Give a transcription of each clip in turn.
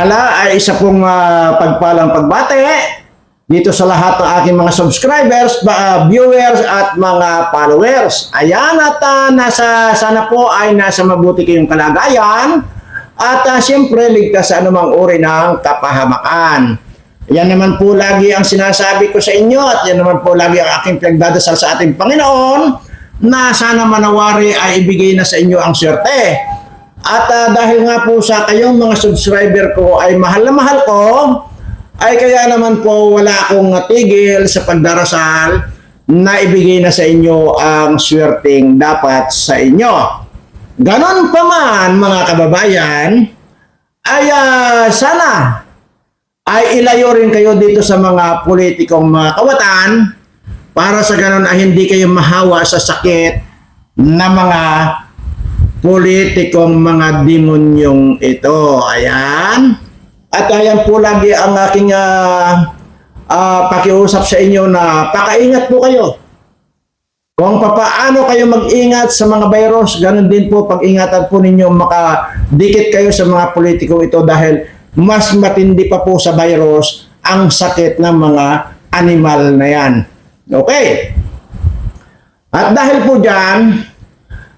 Ala ay isa pong ah, pagpalang pagbate dito sa lahat ng aking mga subscribers, ah, viewers at mga followers. Ayan at ah, nasa, sana po ay nasa mabuti kayong kalagayan at ah, siyempre ligtas sa anumang uri ng kapahamakan. Yan naman po lagi ang sinasabi ko sa inyo at yan naman po lagi ang aking pinagdadasal sa ating Panginoon na sana manawari ay ibigay na sa inyo ang swerte. At ah, dahil nga po sa kayong mga subscriber ko ay mahal na mahal ko, ay kaya naman po wala akong tigil sa pagdarasal na ibigay na sa inyo ang swerteng dapat sa inyo. Ganon pa man mga kababayan, ay ah, sana ay ilayo rin kayo dito sa mga politikong mga kawatan para sa ganon ay hindi kayo mahawa sa sakit na mga politikong mga demonyong ito. Ayan. At ayan po lagi ang aking ah, ah, pakiusap sa inyo na pakaingat po kayo. Kung papaano kayo mag-ingat sa mga virus, ganun din po pag-ingatan po ninyo makadikit kayo sa mga politikong ito dahil mas matindi pa po sa virus ang sakit ng mga animal na yan. Okay. At dahil po dyan,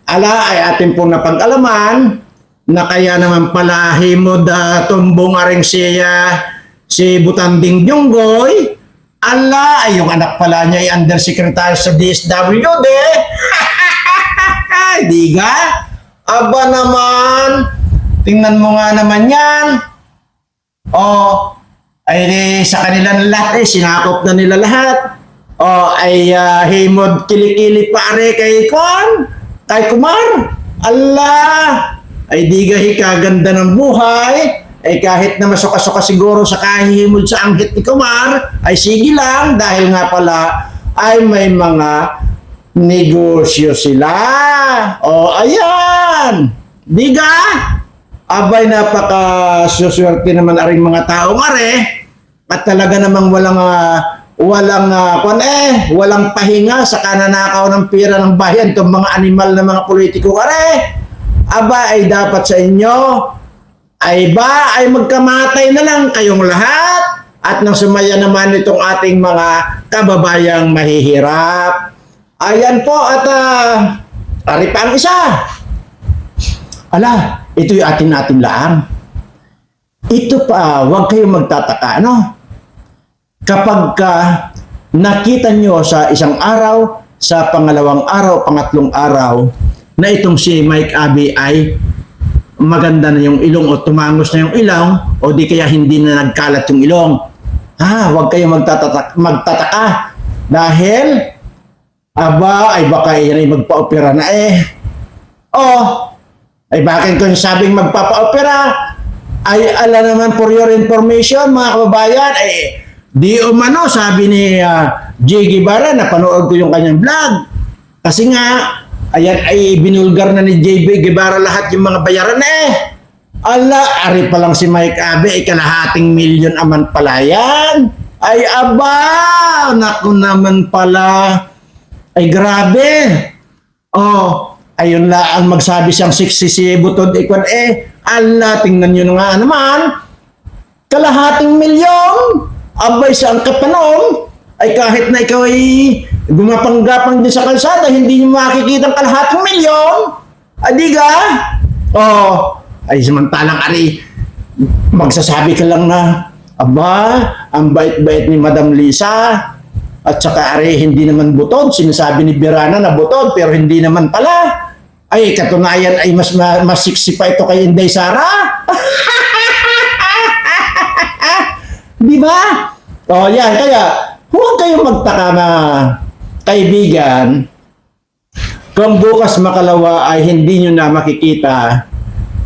ala ay atin pong napag-alaman na kaya naman pala himod uh, tumbong aring siya si Butanding Junggoy ala ay yung anak pala niya ay undersecretary sa DSWD diga aba naman tingnan mo nga naman yan. Oh ay sa kanila na lahat eh sinakop na nila lahat. Oh ay ah, himod kilikili pare kay Kon kay Kumar! Allah! Ay di gahi kaganda ng buhay, ay kahit na masuka-suka siguro sa kahihimod sa anghit ni Kumar, ay sige lang dahil nga pala ay may mga negosyo sila. O ayan, diga, abay napaka suswerte naman aring mga taong are, at talaga namang walang ah, walang uh, kung eh, walang pahinga sa kananakaw ng pera ng bayan itong mga animal na mga politiko are aba ay dapat sa inyo ay ba ay magkamatay na lang kayong lahat at nang sumaya naman itong ating mga kababayang mahihirap. Ayan po at uh, ari pa ang isa. Ala, ito yung atin natin laang. Ito pa, huwag kayong magtataka, ano? Kapag ka nakita nyo sa isang araw, sa pangalawang araw, pangatlong araw, na itong si Mike Abbey ay maganda na yung ilong o tumangos na yung ilong o di kaya hindi na nagkalat yung ilong. Ha, huwag kayong magtataka, magtataka dahil aba ay baka yan ay magpa-opera na eh. Oh, ay bakit kung sabing magpapa-opera ay ala naman for your information mga kababayan ay di umano sabi ni uh, Jay Guevara napanood ko yung kanyang vlog kasi nga Ayan ay binulgar na ni JB Guevara lahat yung mga bayaran na eh. Ala, ari pa lang si Mike Abe, ay kalahating milyon aman pala yan. Ay aba, naku naman pala. Ay grabe. Oh, ayun la ang magsabi siyang siksi si Butod Ikwan eh. Ala, tingnan nyo nga naman. Kalahating milyon. Abay sa ang kapanom. Ay kahit na ikaw ay gumapanggapang din sa kalsada, hindi nyo makikita ang kalahating milyon. Adiga? Oh, ay samantalang ari, magsasabi ka lang na, aba, ang bait-bait ni Madam Lisa, at saka ari, hindi naman butod. Sinasabi ni Birana na butod, pero hindi naman pala. Ay, katunayan ay mas, mas, mas pa ito kay Inday Sara. Di ba? Oh, yan. Kaya, huwag kayong magtaka na kaibigan, kung bukas makalawa ay hindi nyo na makikita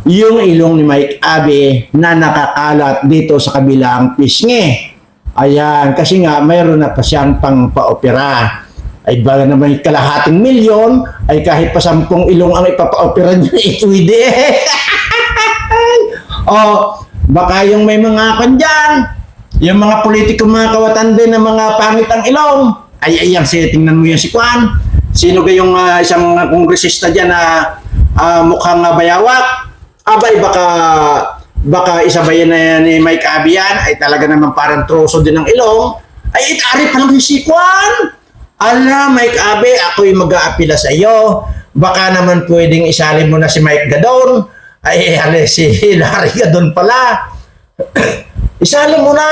yung ilong ni Mike Abe na nakakalat dito sa kabilang pisngi. Ayan, kasi nga mayroon na pa siyang pang paopera. Ay ba naman kalahating milyon, ay kahit pa sampung ilong ang ipapaopera nyo, ito hindi. o, baka yung may mga kandyan, yung mga politiko mga kawatan din ng mga pangit ang ilong, ay ay sige, tingnan mo yan si Kwan. Sino ba yung ah, isang kongresista dyan na ah, mukhang ah, bayawak? Abay baka baka isabayan na yan ni Mike Abby yan, ay talaga naman parang troso din ng ilong, ay itari pa lang yung sikwan. Ala, Mike Abe, ako'y mag-aapila sa iyo. Baka naman pwedeng isali mo na si Mike Gadon. Ay, ale, si Larry Gadon pala. isali mo na,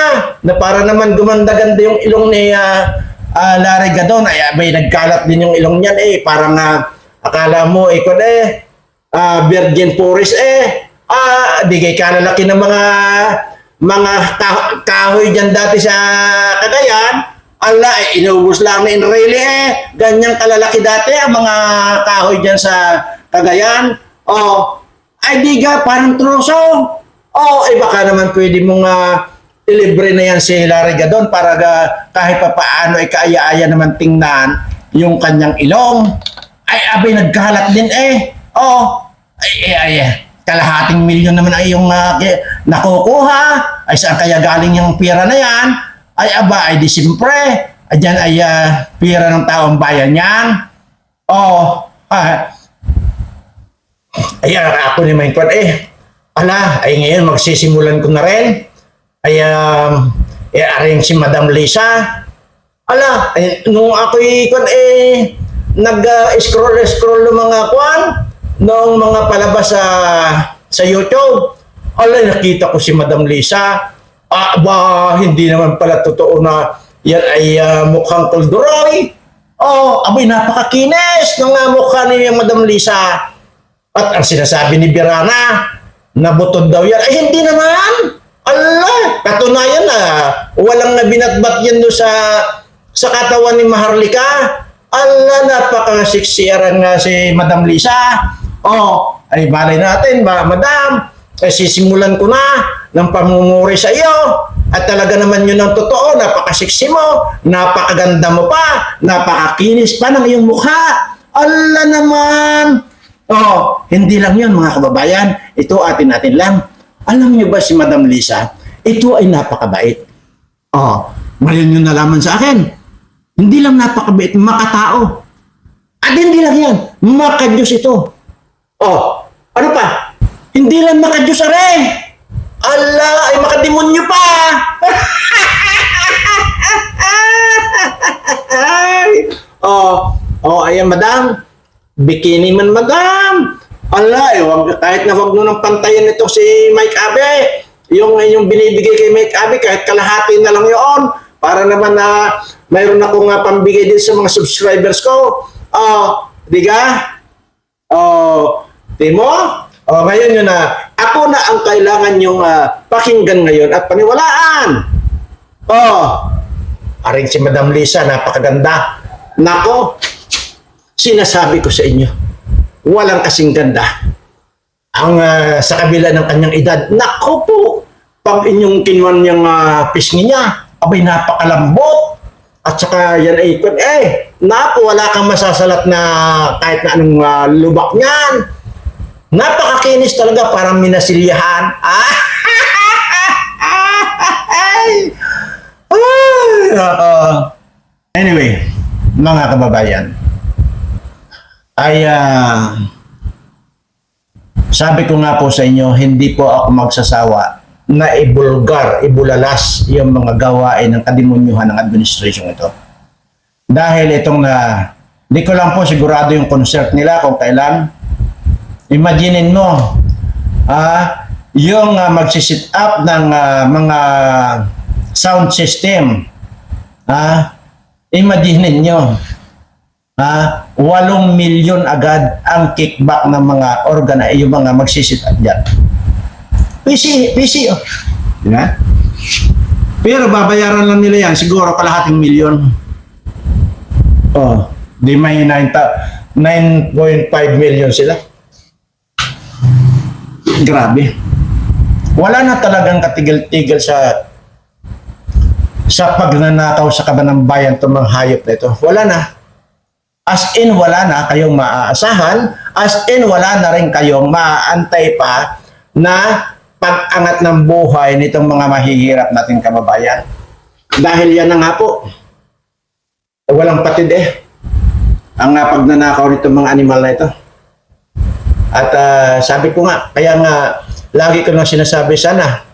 na para naman gumanda-ganda yung ilong ni ah, ah, Larry Gadon. Ay, abay, nagkalat din yung ilong niyan eh. Parang ah, akala mo, eh, kung eh, ah, Virgin Forest eh. Ah, di kay kalalaki ng mga mga kah- kahoy dyan dati sa Cagayan. Ala, eh, inubos lang ni Enrile eh. Ganyang kalalaki dati ang mga kahoy dyan sa Cagayan. Oh, ay di ka, parang Oh, ay baka naman pwede mong uh, ilibre na yan si Larry Gadon para ga, kahit pa paano ay kaaya-aya naman tingnan yung kanyang ilong. Ay, abay, nagkalat din eh. Oh, ay, ay, ay, kalahating milyon naman ay yung uh, nakukuha. Ay, saan kaya galing yung pera na yan? Ay, aba, ay di siyempre. Ay, dyan ay ah, pera ng taong bayan yan. Oh, ah, ay, ako ni Mindpad, eh, ala, ay ngayon magsisimulan ko na rin. Ay, um, aring si Madam Lisa. Ala, ay, nung ako'y, kwan, eh, nag-scroll-scroll ng mga kwan, nung mga palabas sa, sa YouTube. Ala, nakita ko si Madam Lisa. Ah, ba, hindi naman pala totoo na yan ay ah, mukhang kulduroy. Oh, abay, napakakinis ng uh, mukha ni Madam Lisa. At ang sinasabi ni Birana, nabutod daw yan. Ay, hindi naman! Allah! Katunayan na, walang nabinatbat yan doon sa, sa katawan ni Maharlika. Allah, napakasiksiyaran nga si Madam Lisa. Oh, ay balay natin, ba, Madam. Eh, sisimulan ko na ng pamumuri sa iyo. At talaga naman yun ang totoo, napakasiksi mo, napakaganda mo pa, napakakinis pa ng iyong mukha. Allah naman! Oh, hindi lang yun mga kababayan. Ito atin natin lang. Alam niyo ba si Madam Lisa? Ito ay napakabait. Oh, ngayon yun nalaman sa akin. Hindi lang napakabait, makatao. At hindi lang yan, makadiyos ito. Oh, ano pa? Hindi lang makadiyos are. Ala, ay makademonyo pa. Oh, oh, ayan madam. Bikini man madam. Ala, eh, wag, kahit na wag mo nang pantayan ito si Mike Abe. Yung, yung binibigay kay Mike Abe, kahit kalahati na lang yun. Para naman na mayroon akong uh, pambigay din sa mga subscribers ko. Oh, di ka? Oh, di mo? Oh, ngayon yun na, ako na ang kailangan yung ah, pakinggan ngayon at paniwalaan. Oh, aring si Madam Lisa, napakaganda. Nako, sinasabi ko sa inyo, walang kasing ganda. Ang ah, sa kabila ng kanyang edad, nako po, pag inyong kinuan niyang uh, pisngi niya, abay napakalambot. At saka yan ay, eh, napo, wala kang masasalat na kahit na anong ah, lubak niyan. Napakakinis talaga, parang minasilyahan. Ah! Nako. anyway, mga kababayan, ay ah, sabi ko nga po sa inyo, hindi po ako magsasawa na ibulgar, ibulalas yung mga gawain ng kademonyuhan ng administration ito. Dahil itong na, di ko lang po sigurado yung concert nila kung kailan. Imaginin mo, ah, yung ah, magsisit up ng ah, mga sound system. Ah, imaginin nyo, ah, 8 milyon agad ang kickback ng mga organ, yung mga magsisit up dyan. PC, PC, oh. Di ba? Pero babayaran lang nila yan, siguro kalahating milyon. Oh, di may 9 ta- 9.5 million sila. Grabe. Wala na talagang katigil-tigil sa sa pagnanakaw sa kaban ng bayan itong mga hayop na ito. Wala na. As in, wala na kayong maaasahan. As in, wala na rin kayong maaantay pa na pag-angat ng buhay nitong mga mahihirap nating kababayan. Dahil yan na nga po. Walang patid eh. Ang uh, pagnanakaw nitong mga animal na ito. At ah, sabi ko nga, kaya nga lagi ko na sinasabi sana,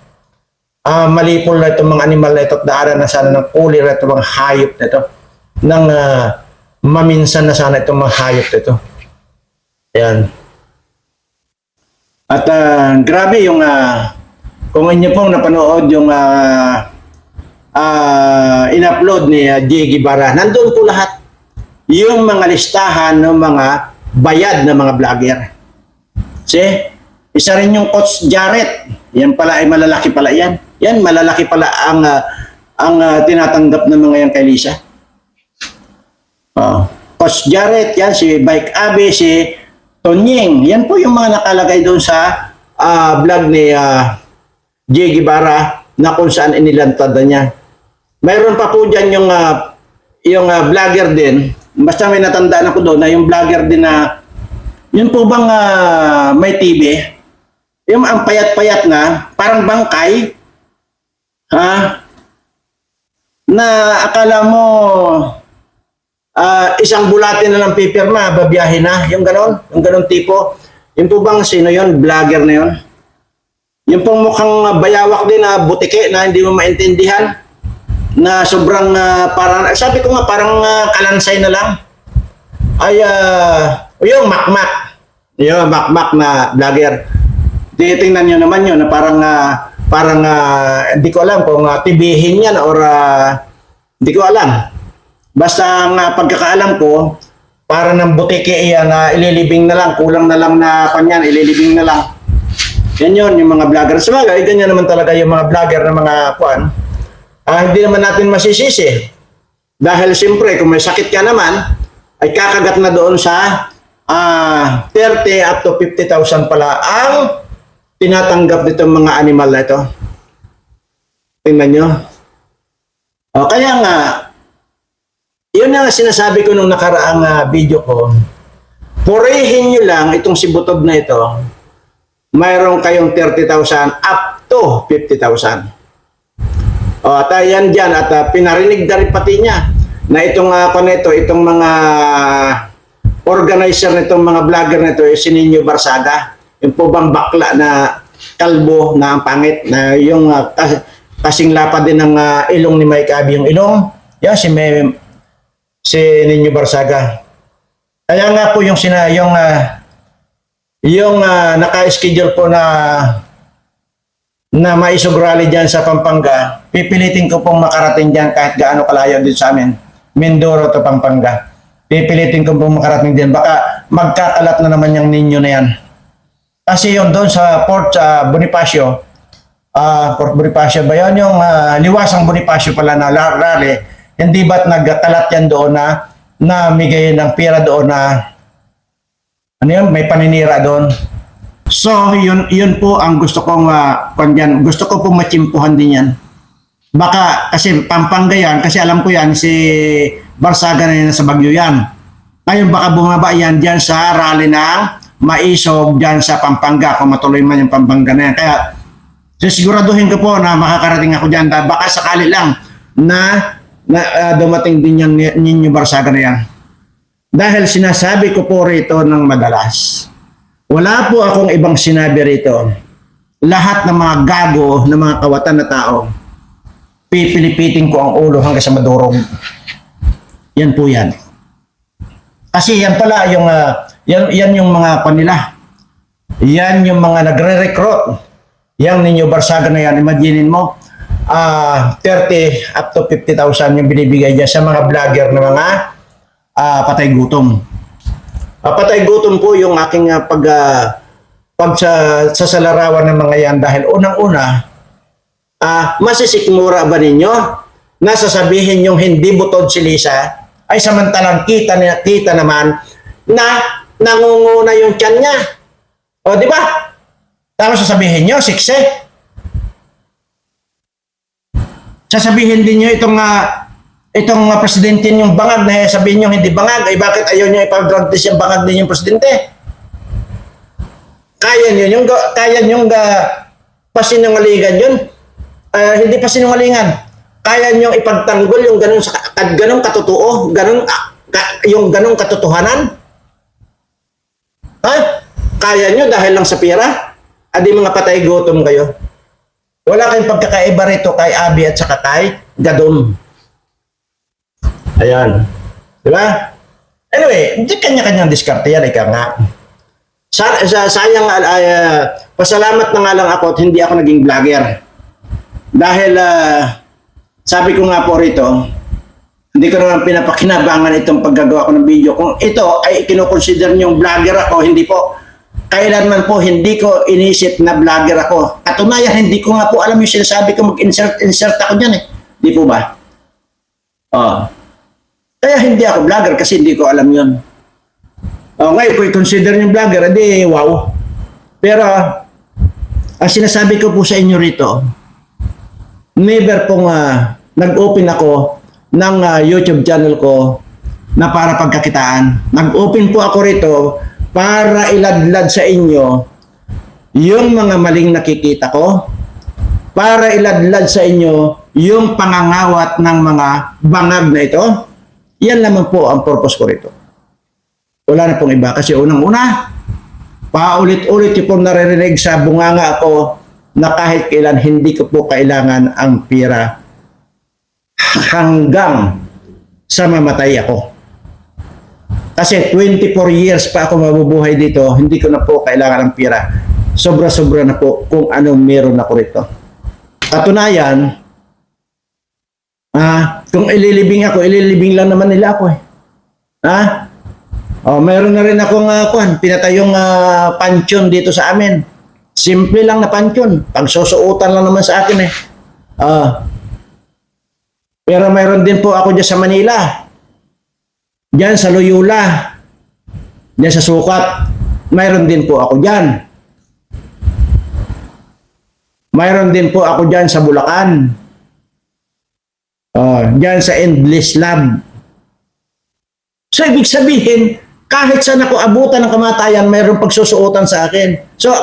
ah malipol na itong mga animal na ito at daanan na sana ng uli na itong mga hayop na ito. Nang ah, maminsan na sana itong mga hayop ito. Ayan. At ah, grabe yung ah, kung inyo pong napanood yung ah, ah, in-upload ni uh, Jay Guevara, nandun po lahat yung mga listahan ng mga bayad na mga vlogger. See? Isa rin yung Coach Jarrett. Yan pala ay malalaki pala yan. Yan, malalaki pala ang ah, ang ah, tinatanggap ng mga yan kay Lisa. Oh. Coach Jarrett, yan, si Bike Abe, si Tonying. Yan po yung mga nakalagay doon sa ah, vlog ni ah, Jay Guevara na kung saan inilantad na niya. Mayroon pa po dyan yung, ah, yung ah, vlogger din. Basta may natandaan ako doon na yung vlogger din na yun po bang ah, may TV? Yung ang payat-payat na, parang bangkay. Ha? Na akala mo ah, isang bulate na lang pipirma, babiyahe na. Yung ganon, yung ganon tipo. Yung po bang sino yon Vlogger na yon Yung pong mukhang bayawak din na butike na hindi mo maintindihan na sobrang ah, parang sabi ko nga parang ah, kalansay na lang. Ay ah, yung makmak. Yung makmak na vlogger. Titingnan nyo naman yun na parang ah, parang ah, hindi ko alam kung uh, tibihin yan or ah, hindi ko alam basta ang ah, pagkakaalam ko para ng butike yan na ililibing na lang kulang na lang na kanyan ililibing na lang yan yun, yung mga vlogger. Sa bagay, ganyan naman talaga yung mga vlogger na mga kuan. Ah, hindi naman natin masisisi. Dahil siyempre, kung may sakit ka naman, ay kakagat na doon sa ah 30 up to 50,000 pala ang tinatanggap nito mga animal na ito. Tingnan nyo. O, kaya nga, yun ang sinasabi ko nung nakaraang ah, video ko. Purihin nyo lang itong si Butob na ito mayroon kayong 30,000 up to 50,000. O, at uh, yan dyan, at uh, pinarinig na rin pati niya na itong uh, ito, itong mga organizer nitong mga vlogger nito, yung si Nino Barsaga, yung po bang bakla na kalbo na ang pangit, na yung uh, kas- kasing lapad din ng uh, ilong ni Mike Abi, yung ilong, yan si, May, si Nino Barsaga. Kaya nga po yung, sina, yung uh, yung ah, naka-schedule po na na maisog rally dyan sa Pampanga, pipilitin ko pong makarating dyan kahit gaano kalayo din sa amin. Mindoro to Pampanga. Pipilitin ko pong makarating dyan. Baka magkakalat na naman yung ninyo na yan. Kasi yun doon sa Port sa Bonifacio, ah Port Bonifacio ba yun? Yung ah, liwasang Bonifacio pala na rally, hindi ba't nagkalat yan doon na namigay ng pera doon na ano yun, may paninira doon. So, yun, yun po ang gusto kong uh. Gusto ko po machimpuhan din yan. Baka, kasi Pampanga yan, kasi alam ko yan, si Barsaga na yan sa Bagyo yan. Ngayon baka bumaba yan dyan sa rally ng maisog dyan sa Pampanga, kung matuloy man yung Pampanga na yan. Kaya, sisiguraduhin ko po na makakarating ako dyan. Baka sakali lang na, na ah, dumating din yung ninyo Barsaga na yan. Dahil sinasabi ko po rito ng madalas, wala po akong ibang sinabi rito. Lahat ng mga gago, ng mga kawatan na tao, pipilipitin ko ang ulo hanggang sa madurog. Yan po yan. Kasi yan pala yung, ah, yan, yan yung mga kanila. Yan yung mga nagre-recruit. Yang ninyo Barsaga na yan, imaginin mo, ah 30 up to 50,000 yung binibigay niya sa mga vlogger na mga ah, patay gutom. Ah, patay gutom po yung aking ah, pag ah, pag sa, sa salarawan ng mga yan dahil unang-una ah masisikmura ba ninyo na sasabihin yung hindi butod si Lisa ay samantalang kita na kita naman na nangunguna yung tiyan niya. O di ba? Tapos sasabihin nyo, sikse. Sasabihin din nyo itong ah, itong uh, presidente yung bangag na sabihin nyo hindi bangag, ay bakit ayaw nyo ipag-drug yung bangag din yung presidente? Kaya nyo yung, kaya nyo yung uh, pasinungalingan yun. Ah, hindi pasinungalingan. Kaya nyo ipagtanggol yung ganun, ganun katotoo, ganun, ah, ka- yung ganun katotohanan. Ha? Kaya nyo dahil lang sa pera? Adi mga patay gutom kayo. Wala kayong pagkakaiba rito kay Abi at saka kay Gadon. Ayan. Di ba? Anyway, hindi kanya-kanyang diskarte yan, ika nga. Sa, sa, sayang, ay, ah, pasalamat na nga lang ako at hindi ako naging vlogger. Dahil, ah, sabi ko nga po rito, hindi ko naman pinapakinabangan itong paggagawa ko ng video. Kung ito ay kinukonsider niyong vlogger ako, hindi po. Kailanman po hindi ko inisip na vlogger ako. Katunayan, hindi ko nga po alam yung sinasabi ko mag-insert insert ako dyan eh. Di po ba? Oh. Kaya hindi ako vlogger kasi hindi ko alam yun. Oh, ngayon, kung i-consider yung vlogger, edi wow. Pero, ang sinasabi ko po sa inyo rito, never pong ah, nag-open ako ng ah, YouTube channel ko na para pagkakitaan. Nag-open po ako rito para iladlad sa inyo yung mga maling nakikita ko, para iladlad sa inyo yung pangangawat ng mga bangag na ito. Yan naman po ang purpose ko rito. Wala na pong iba kasi unang-una, paulit-ulit yung pong naririnig sa bunganga ako na kahit kailan hindi ko po kailangan ang pira hanggang sa mamatay ako. Kasi 24 years pa ako mabubuhay dito, hindi ko na po kailangan ng pira. Sobra-sobra na po kung anong meron ako rito. Katunayan, ah, kung ililibing ako, ililibing lang naman nila ako eh. Ha? Oh, meron na rin akong uh, kuan, pinatayong uh, pansyon dito sa amin. Simple lang na pansyon. Pagsusuotan lang naman sa akin eh. Ah. pero meron din po ako dyan sa Manila. Diyan sa Loyola. Diyan sa Sukat. Mayroon din po ako diyan. Mayroon din po ako diyan sa Bulacan. Oh, diyan sa Endless Lab. So, ibig sabihin, kahit saan ako abutan ng kamatayan, mayroong pagsusuotan sa akin. So,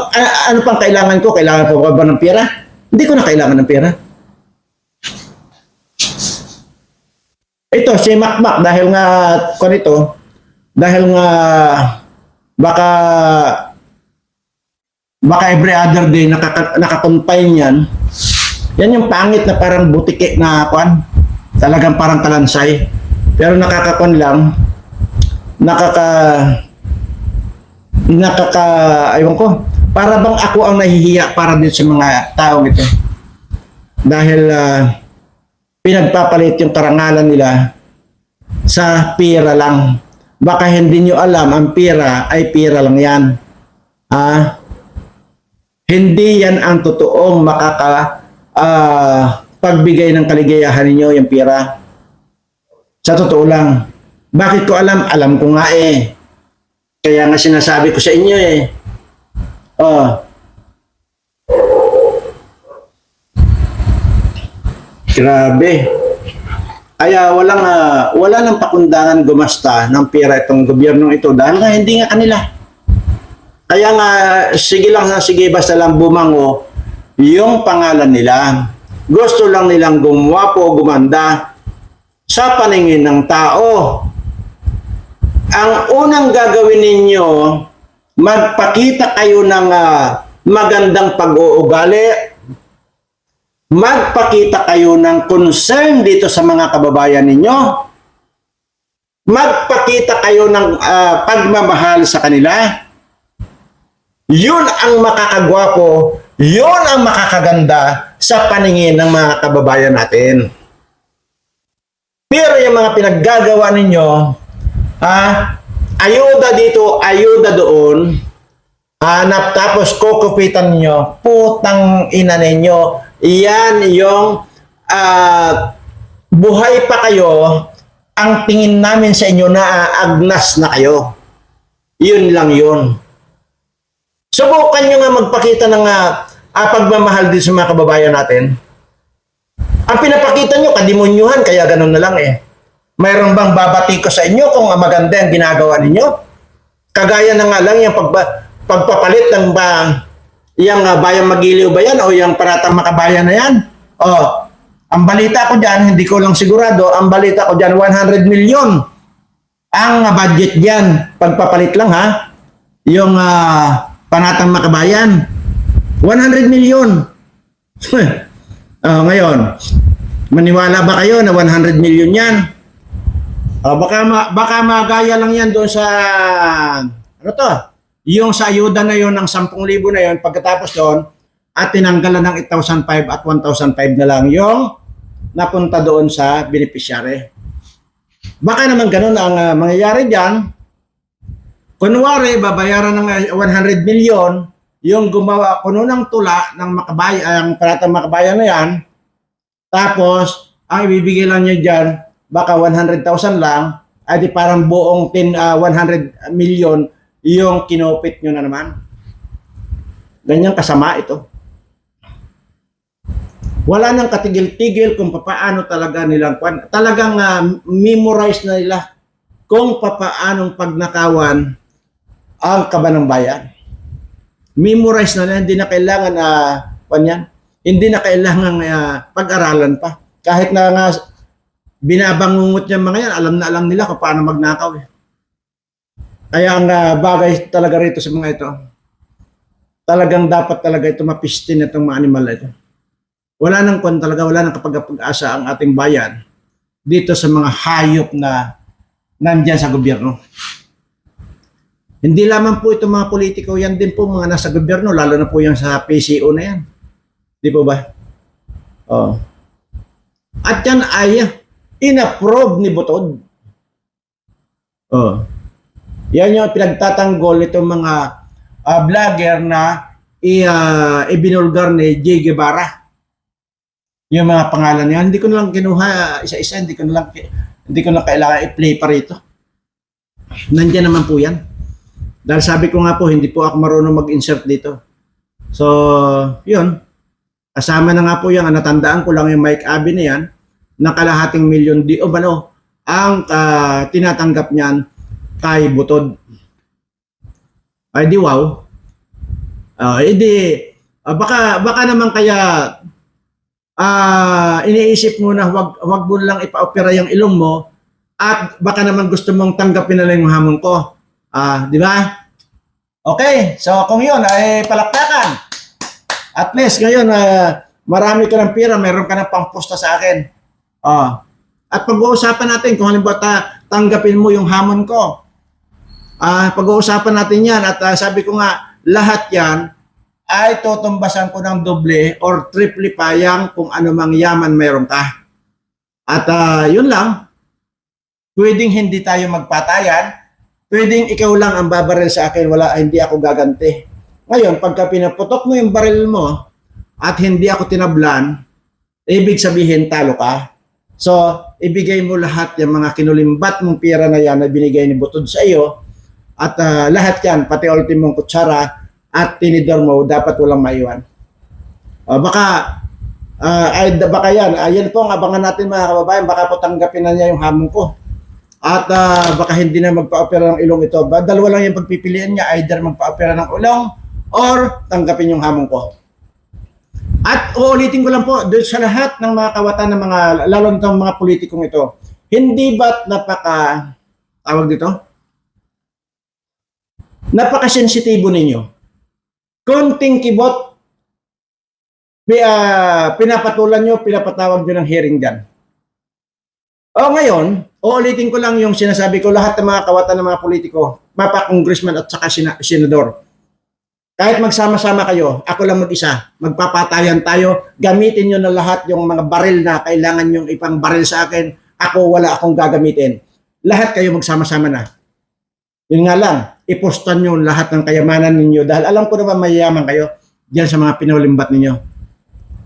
ano pang kailangan ko? Kailangan ko ba ng pera? Hindi ko na kailangan ng pera. Ito, si Makmak, dahil nga, kung ito, dahil nga, baka, baka every other day nakaka, nakakonfine yan, yan yung pangit na parang butike na kwan, talagang parang kalansay. Pero nakakakon lang, nakaka nakaka aywan ko. Para bang ako ang nahihiya para din sa mga tao ito. Dahil ah, pinagpapalit yung karangalan nila sa pira lang baka hindi nyo alam ang pira ay pira lang yan ah hindi yan ang totoong makaka ah, pagbigay ng kaligayahan ninyo yung pira sa totoo lang bakit ko alam? Alam ko nga eh. Kaya nga sinasabi ko sa inyo eh. Oh. Grabe. Kaya walang ah, wala nang pakundangan gumasta ng pera itong gobyernong ito dahil nga hindi nga kanila. Kaya nga sige lang sige basta lang bumango yung pangalan nila. Gusto lang nilang gumwapo, gumanda sa paningin ng tao ang unang gagawin ninyo, magpakita kayo ng ah, magandang pag-uugali, magpakita kayo ng concern dito sa mga kababayan ninyo, magpakita kayo ng ah, pagmamahal sa kanila. Yun ang makakagwapo, yun ang makakaganda sa paningin ng mga kababayan natin. Pero yung mga pinaggagawa ninyo, Ah, ayuda dito, ayuda doon. Hanap tapos kukupitan niyo, putang ina ninyo. Iyan yung ah, buhay pa kayo, ang tingin namin sa inyo na agnas na kayo. Yun lang yun. Subukan nyo nga magpakita ng ah, pagmamahal din sa mga kababayan natin. Ang pinapakita nyo, kadimonyuhan, kaya ganun na lang eh. Mayroon bang babati ko sa inyo kung maganda ang ginagawa ninyo? Kagaya na nga lang yung pagba, pagpapalit ng ba, yung uh, bayang magiliw ba yan o yung paratang makabayan na yan? Oh, ang balita ko dyan, hindi ko lang sigurado, ang balita ko dyan, 100 million ang budget dyan. Pagpapalit lang ha, yung uh, panatang makabayan. 100 million. oh, ngayon, maniwala ba kayo na 100 million yan? Oh, baka ma- baka magaya lang yan doon sa ano to? Yung sa ayuda na yon ng 10,000 na yon pagkatapos doon at tinanggalan ng 8,500 at 1,500 na lang yung napunta doon sa beneficiary. Baka naman ganun ang ah, mangyayari diyan. Kunwari, babayaran ng ah, 100 million yung gumawa kuno ng tula ng makabay ang paratang makabayan na yan. Tapos, ang ibibigay lang niya diyan baka 100,000 lang, ay di parang buong 10, ah, 100 million yung kinopit nyo na naman. Ganyan kasama ito. Wala nang katigil-tigil kung papaano talaga nilang kwan. Talagang ah, memorize na nila kung papaanong pagnakawan ang kaba ng bayan. Memorize na nila, hindi na kailangan na kwan yan. Hindi na kailangan ah, pag-aralan pa. Kahit na nga binabangungot niya mga yan, alam na alam nila kung paano magnakaw eh. Kaya ang ah, bagay talaga rito sa mga ito, talagang dapat talaga ito mapistin itong mga animal na ito. Wala nang kwan talaga, wala nang kapag-asa ang ating bayan dito sa mga hayop na nandyan sa gobyerno. Hindi lamang po itong mga politiko, yan din po mga nasa gobyerno, lalo na po yung sa PCO na yan. Di po ba? Oh. At yan ay inapprove ni Butod. Oh. Yan yung pinagtatanggol itong mga ah, vlogger na i, ah, ibinulgar ni Jay Guevara. Yung mga pangalan niya, hindi ko na lang kinuha isa-isa, hindi ko na lang hindi ko na kailangan i-play pa rito. Nandiyan naman po yan. Dahil sabi ko nga po, hindi po ako marunong mag-insert dito. So, yun. Kasama na nga po yan, natandaan ko lang yung Mike Abbey na yan, na kalahating milyon di o bano ang ah, tinatanggap niyan kay Butod. Ay di wow. Ah, edi ah, baka baka naman kaya ah iniisip mo na wag wag mo lang ipa-opera yung ilong mo at baka naman gusto mong tanggapin na lang yung hamon ko. Ah, di ba? Okay, so kung yun ay palakpakan. At least ngayon ah, marami ka ng pera, meron ka ng pampusta sa akin. Ah. At pag-uusapan natin kung halimbawa ta- tanggapin mo yung hamon ko. Ah, pag-uusapan natin 'yan at ah, sabi ko nga lahat 'yan ay tutumbasan ko ng doble or triple pa yang kung ano mang yaman mayroon ka. At ah, yun lang. Pwedeng hindi tayo magpatayan. Pwedeng ikaw lang ang babaril sa akin, wala hindi ako gaganti. Ngayon, pagka pinaputok mo yung baril mo at hindi ako tinablan, ibig sabihin talo ka. So, ibigay mo lahat yung mga kinulimbat mong pera na yan na binigay ni Butod sa iyo at ah, lahat yan, pati ultimong kutsara at tinidor mo, dapat walang maiwan. O, baka, ah, ay, baka yan, ayan po ang abangan natin mga kababayan, baka po tanggapin na niya yung hamon ko. At ah, baka hindi na magpa-opera ng ilong ito. Ba, dalawa lang yung pagpipilian niya, either magpa-opera ng ilong or tanggapin yung hamon ko. At uulitin ko lang po, doon sa lahat ng mga kawatan ng mga, lalo mga politikong ito, hindi ba't napaka, tawag dito? Napaka-sensitibo ninyo. Konting kibot, ah, pinapatulan nyo, pinapatawag nyo ng hearing dyan. O ngayon, uulitin ko lang yung sinasabi ko, lahat ng mga kawatan ng mga politiko, mapa-congressman at saka sina- senador, kahit magsama-sama kayo, ako lang mag-isa, magpapatayan tayo, gamitin nyo na lahat yung mga baril na kailangan yung ipang baril sa akin, ako wala akong gagamitin. Lahat kayo magsama-sama na. Yun nga lang, ipostan nyo lahat ng kayamanan ninyo dahil alam ko naman mayayaman kayo diyan sa mga pinulimbat ninyo.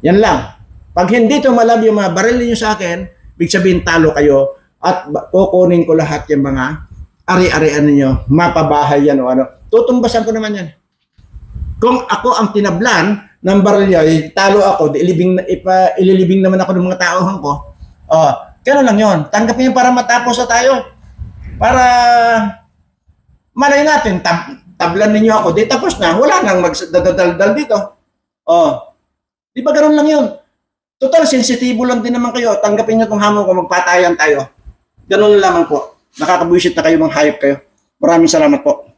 Yan lang. Pag hindi tumalab yung mga baril ninyo sa akin, big sabihin talo kayo at kukunin ko lahat yung mga ari-arian ninyo, mapabahay yan o ano. Tutumbasan ko naman yan. Kung ako ang tinablan ng baril eh, talo ako, ilibing, ipa, ililibing naman ako ng mga tauhan ko. Oh, gano'n lang yon. Tanggapin yun para matapos na tayo. Para malay natin, tab tablan ninyo ako, di tapos na, wala nang magdadaldal dito. Oh, di ba gano'n lang yun? Total, sensitibo lang din naman kayo. Tanggapin nyo itong hamon ko, magpatayan tayo. Ganun lamang po. Nakakabwisit na kayo, mga hayop kayo. Maraming salamat po.